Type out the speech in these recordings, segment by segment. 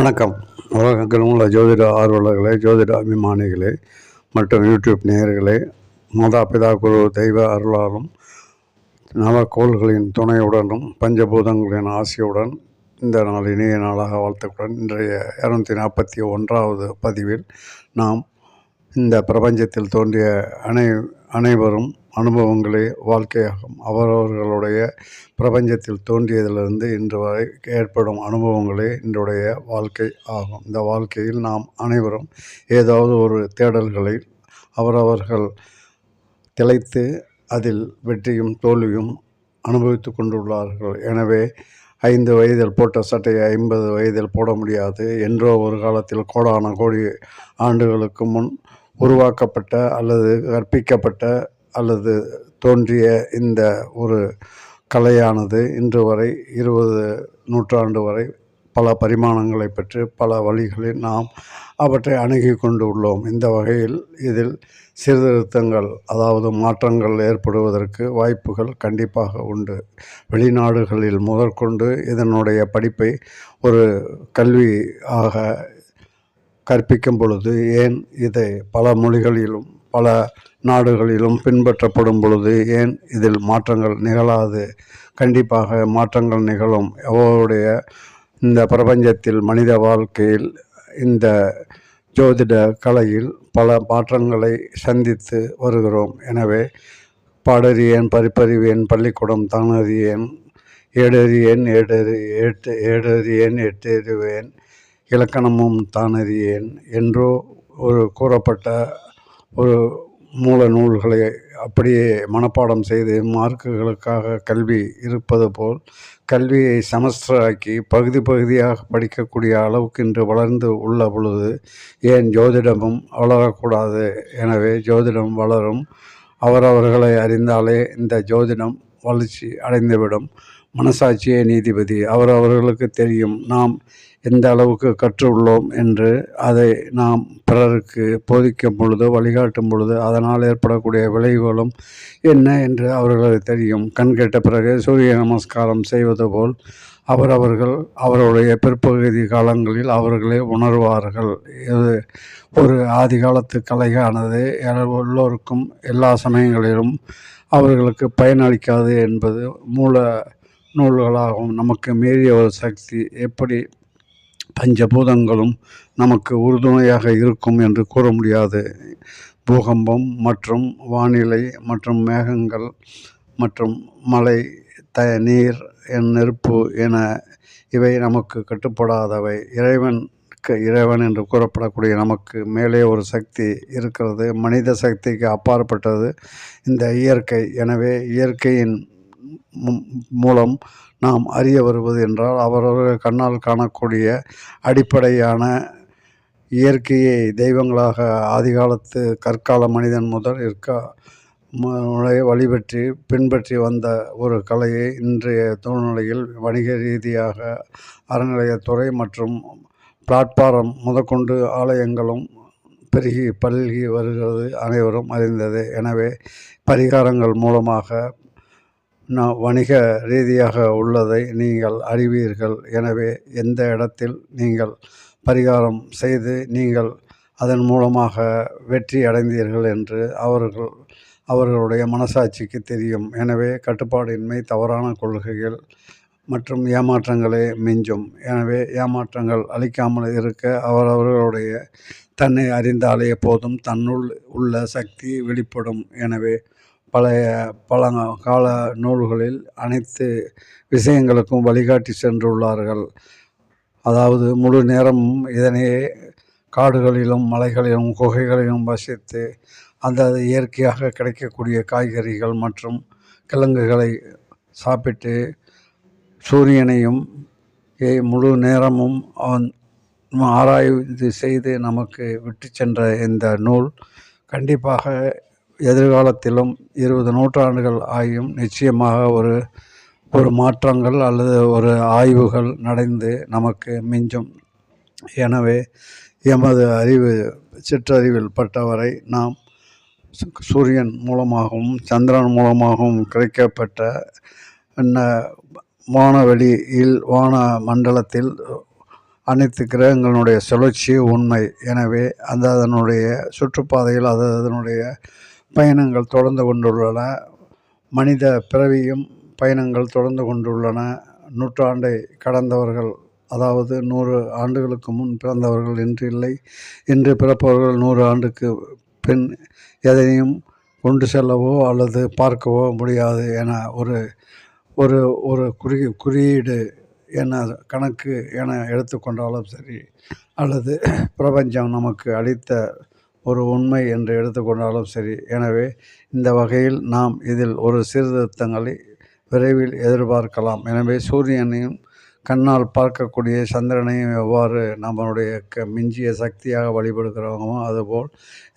வணக்கம். உலகங்கள் உள்ள ஜோதிட ஆர்வலர்களே ஜோதிட அபிமானிகளே மற்றும் யூடியூப் நேயர்களே மாதா பிதா குரு தெய்வ அருளாலும் நவக்கோள்களின் துணையுடனும் பஞ்சபூதங்களின் ஆசையுடன் இந்த நாள் இனிய நாளாக வாழ்த்துக்குடன் இன்றைய இரநூத்தி நாற்பத்தி ஒன்றாவது பதிவில் நாம் இந்த பிரபஞ்சத்தில் தோன்றிய அனை அனைவரும் அனுபவங்களே வாழ்க்கையாகும். அவரவர்களுடைய பிரபஞ்சத்தில் தோன்றியதிலிருந்து இன்று வரை ஏற்படும் அனுபவங்களே இன்றைய வாழ்க்கை ஆகும். இந்த வாழ்க்கையில் நாம் அனைவரும் ஏதாவது ஒரு தேடல்களை அவரவர்கள் திளைத்து அதில் வெற்றியும் தோல்வியும் அனுபவித்து கொண்டுள்ளார்கள். எனவே ஐந்து வயதில் போட்ட சட்டையை ஐம்பது வயதில் போட முடியாது. என்றோ ஒரு காலத்தில் கோடான கோடி ஆண்டுகளுக்கு முன் உருவாக்கப்பட்ட அல்லது கற்பிக்கப்பட்ட அல்லது தோன்றிய இந்த ஒரு கலையானது இன்று வரை இருபது நூற்றாண்டு வரை பல பரிமாணங்களை பெற்று பல வழிகளில் நாம் அவற்றை அணுகி கொண்டு உள்ளோம். இந்த வகையில் இதில் சீர்திருத்தங்கள் அதாவது மாற்றங்கள் ஏற்படுவதற்கு வாய்ப்புகள் கண்டிப்பாக உண்டு. வெளிநாடுகளில் முதற்கொண்டு இதனுடைய படிப்பை ஒரு கல்வி ஆக கற்பிக்கும் பொழுது ஏன் இதை பல மொழிகளிலும் பல நாடுகளிலும் பின்பற்றப்படும் பொழுது ஏன் இதில் மாற்றங்கள் நிகழாது? கண்டிப்பாக மாற்றங்கள் நிகழும். அவருடைய இந்த பிரபஞ்சத்தில் மனித வாழ்க்கையில் இந்த ஜோதிட கலையில் பல மாற்றங்களை சந்தித்து வருகிறோம். எனவே பாடறியேன் பரிப்பறிவேன் பள்ளிக்கூடம் தானறியேன் ஏடறியேன் ஏடறி எட்டு ஏடறியேன் எட்டறிவேன் இலக்கணமும் தானறியேன் என்றோ ஒரு கூறப்பட்ட ஒரு மூல நூல்களை அப்படியே மனப்பாடம் செய்து மார்க்குகளுக்காக கல்வி இருப்பது போல் கல்வியை செமஸ்டராக்கி பகுதி பகுதியாக படிக்கக்கூடிய அளவுக்கு இன்று வளர்ந்து உள்ள பொழுது ஏன் ஜோதிடமும் வளரக்கூடாது? எனவே ஜோதிடம் வளரும். அவரவர்களை அறிந்தாலே இந்த ஜோதிடம் வளர்ச்சி அடைந்துவிடும். மனசாட்சியே நீதிபதி. அவர் அவர்களுக்கு தெரியும் நாம் எந்த அளவுக்கு கற்றுள்ளோம் என்று. அதை நாம் பிறருக்கு போதிக்கும் பொழுது வழிகாட்டும் பொழுது அதனால் ஏற்படக்கூடிய விளைவுகளும் என்ன என்று அவர்களுக்கு தெரியும். கண் கேட்ட பிறகு சூரிய நமஸ்காரம் செய்வது போல் அவரவர்கள் அவருடைய பிற்பகுதி காலங்களில் அவர்களே உணர்வார்கள். இது ஒரு ஆதி காலத்து கலையானது. எல்லோருக்கும் எல்லா சமயங்களிலும் அவர்களுக்கு பயனளிக்காது என்பது மூல நூல்களாகவும் நமக்கு மீறிய ஒரு சக்தி எப்படி பஞ்சபூதங்களும் நமக்கு உறுதுணையாக இருக்கும் என்று கூற முடியாது. பூகம்பம் மற்றும் வானிலை மற்றும் மேகங்கள் மற்றும் மழை த நீர் என் நெருப்பு என இவை நமக்கு கட்டுப்படாதவை. இறைவன் இறைவன் என்று கூறப்படக்கூடிய நமக்கு மேலே ஒரு சக்தி இருக்கிறது. மனித சக்திக்கு அப்பாற்பட்டது இந்த இயற்கை. எனவே இயற்கையின் மூலம் நாம் அறிய வருவது என்றால் அவரவர்கள் கண்ணால் காணக்கூடிய அடிப்படையான இயற்கையை தெய்வங்களாக ஆதிகாலத்து கற்கால மனிதன் முதல் இருக்க வழிபற்றி பின்பற்றி வந்த ஒரு கலையை இன்றைய சூழ்நிலையில் வணிக ரீதியாக அறநிலையத்துறை மற்றும் பிளாட்பாரம் முதற்கொண்டு ஆலயங்களும் பெருகி பல்கி வருகிறது அனைவரும் அறிந்தது. எனவே பரிகாரங்கள் மூலமாக வணிக ரீதியாக உள்ளதை நீங்கள் அறிவீர்கள். எனவே எந்த இடத்தில் நீங்கள் பரிகாரம் செய்து நீங்கள் அதன் மூலமாக வெற்றி அடைந்தீர்கள் என்று அவர்கள் அவர்களுடைய மனசாட்சிக்கு தெரியும். எனவே கட்டுப்பாடின்மை தவறான கொள்கைகள் மற்றும் ஏமாற்றங்களே மிஞ்சும். எனவே ஏமாற்றங்கள் அளிக்காமல் இருக்க அவரவர்களுடைய தன்னை அறிந்தாலே போதும். தன்னுள் உள்ள சக்தி வெளிப்படும். எனவே பழைய பழங்க கால நூல்களில் அனைத்து விஷயங்களுக்கும் வழிகாட்டி சென்றுள்ளார்கள். அதாவது முழு நேரமும் இதனையே காடுகளிலும் மலைகளிலும் குகைகளிலும் வசித்து அந்த இயற்கையாக கிடைக்கக்கூடிய காய்கறிகள் மற்றும் கிழங்குகளை சாப்பிட்டு சூரியனையும் முழு நேரமும் அவன் ஆராய்வு செய்து நமக்கு விட்டு சென்ற இந்த நூல் கண்டிப்பாக எதிர்காலத்திலும் இருபது நூற்றாண்டுகள் ஆகியும் நிச்சயமாக ஒரு ஒரு மாற்றங்கள் அல்லது ஒரு ஆய்வுகள் நடந்து நமக்கு மிஞ்சும். எனவே எமது அறிவு சிற்றறிவில் பட்டவரை நாம் சூரியன் மூலமாகவும் சந்திரன் மூலமாகவும் கிடைக்கப்பட்ட வானவெளியில் வான மண்டலத்தில் அனைத்து கிரகங்களுடைய சுழற்சி உண்மை. எனவே அந்த அதனுடைய சுற்றுப்பாதையில் அது அதனுடைய பயணங்கள் தொடர்ந்து கொண்டுள்ளன. மனித பிறவியும் பயணங்கள் தொடர்ந்து கொண்டுள்ளன. நூற்றாண்டை கடந்தவர்கள் அதாவது நூறு ஆண்டுகளுக்கு முன் பிறந்தவர்கள் இன்று இல்லை இன்று பிறப்பவர்கள் நூறு ஆண்டுக்கு பின் எதையும் கொண்டு செல்லவோ அல்லது பார்க்கவோ முடியாது என ஒரு ஒரு ஒரு குறி குறியீடு என கணக்கு என எடுத்துக்கொண்டாலும் சரி அல்லது பிரபஞ்சம் நமக்கு அளித்த ஒரு உண்மை என்று எடுத்துக்கொண்டாலும் சரி. எனவே இந்த வகையில் நாம் இதில் ஒரு சீர்திருத்தங்களை விரைவில் எதிர்பார்க்கலாம். எனவே சூரியனையும் கண்ணால் பார்க்கக்கூடிய சந்திரனையும் எவ்வாறு நம்மளுடைய க மிஞ்சிய சக்தியாக வழிபடுகிறோமோ அதுபோல்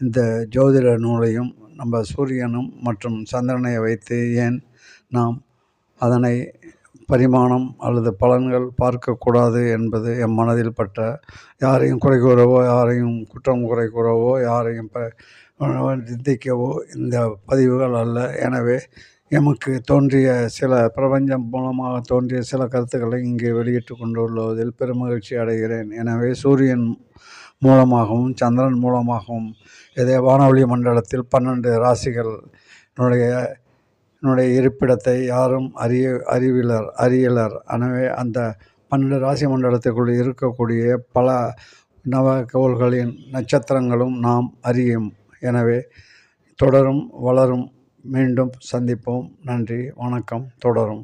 இந்த ஜோதிட நூலையும் நம்ம சூரியனும் மற்றும் சந்திரனை வைத்து ஏன் நாம் அதனை பரிமாணம் அல்லது பலன்கள் பார்க்கக்கூடாது என்பது என் மனதில் பட்ட யாரையும் குறை கூறவோ யாரையும் குற்றம் குறை கூறவோ யாரையும் ப நிந்திக்கவோ இந்த பதிவுகள் அல்ல. எனவே எமக்கு தோன்றிய சில பிரபஞ்சம் மூலமாக தோன்றிய சில கருத்துக்களை இங்கே வெளியிட்டு கொண்டுள்ளதில் பெருமகிழ்ச்சி அடைகிறேன். எனவே சூரியன் மூலமாகவும் சந்திரன் மூலமாகவும் இதே வானொலி மண்டலத்தில் பன்னெண்டு ராசிகள் என்னுடைய என்னுடைய இருப்பிடத்தை யாரும் அறிய அறிவிலர் அறியலர். எனவே அந்த பன்னெண்டு ராசி மண்டலத்துக்குள் இருக்கக்கூடிய பல நவகோள்களின் நட்சத்திரங்களும் நாம் அறியும். எனவே தொடரும் வளரும். மீண்டும் சந்திப்போம். நன்றி. வணக்கம். தொடரும்.